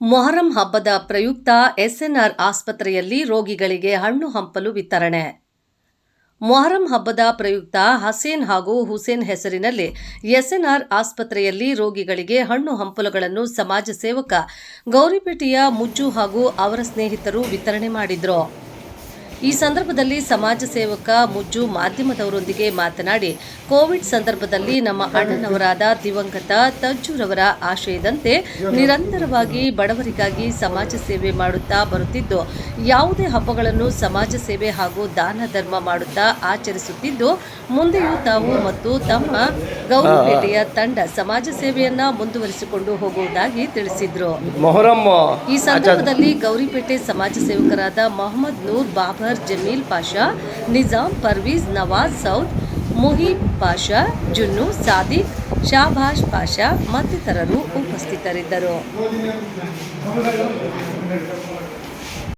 ಮೊಹರಂ ಹಬ್ಬದ ಪ್ರಯುಕ್ತ ಎಸ್ಎನ್ಆರ್ ಆಸ್ಪತ್ರೆಯಲ್ಲಿ ರೋಗಿಗಳಿಗೆ ಹಣ್ಣು ಹಂಪಲು ವಿತರಣೆ. ಮೊಹರಂ ಹಬ್ಬದ ಪ್ರಯುಕ್ತ ಹಸೇನ್ ಹಾಗೂ ಹುಸೇನ್ ಹೆಸರಿನಲ್ಲಿ ಎಸ್ಎನ್ಆರ್ ಆಸ್ಪತ್ರೆಯಲ್ಲಿ ರೋಗಿಗಳಿಗೆ ಹಣ್ಣು ಹಂಪಲುಗಳನ್ನು ಸಮಾಜ ಸೇವಕ ಗೌರಿಪೇಟೆಯ ಮುಜ್ಜು ಹಾಗೂ ಅವರ ಸ್ನೇಹಿತರು ವಿತರಣೆ ಮಾಡಿದ್ರು. ಈ ಸಂದರ್ಭದಲ್ಲಿ ಸಮಾಜ ಸೇವಕ ಮುಜ್ಜು ಮಾಧ್ಯಮದವರೊಂದಿಗೆ ಮಾತನಾಡಿ ಕೋವಿಡ್ ಸಂದರ್ಭದಲ್ಲಿ ನಮ್ಮ ಅಣ್ಣನವರಾದ ದಿವಂಗತ ತಜ್ಜುರವರ ಆಶಯದಂತೆ ನಿರಂತರವಾಗಿ ಬಡವರಿಗಾಗಿ ಸಮಾಜ ಸೇವೆ ಮಾಡುತ್ತಾ ಬರುತ್ತಿದ್ದು ಯಾವುದೇ ಹಬ್ಬಗಳನ್ನು ಸಮಾಜ ಸೇವೆ ಹಾಗೂ ದಾನ ಧರ್ಮ ಮಾಡುತ್ತಾ ಆಚರಿಸುತ್ತಿದ್ದು ಮುಂದೆಯೂ ತಾವು ಮತ್ತು ತಮ್ಮ ಗೌರಿಪೇಟೆಯ ತಂಡ ಸಮಾಜ ಸೇವೆಯನ್ನ ಮುಂದುವರಿಸಿಕೊಂಡು ಹೋಗುವುದಾಗಿ ತಿಳಿಸಿದ್ರು. ಈ ಸಂದರ್ಭದಲ್ಲಿ ಗೌರಿಪೇಟೆ ಸಮಾಜ ಸೇವಕರಾದ ಮೊಹಮ್ಮದ್ ನೂರ್ ಬಾಬರ್ ಜಮೀಲ್ ಪಾಷಾ ನಿಜಾಮ್ ಪರ್ವೀಜ್ ನವಾಜ್ ಸೌದ್, ಮುಹೀಬ್ ಪಾಷಾ, ಜುನ್ನು ಸಾದಿಕ್ ಶಾಭಾಷ್ ಪಾಷಾ ಮತ್ತಿತರರು ಉಪಸ್ಥಿತರಿದ್ದರು.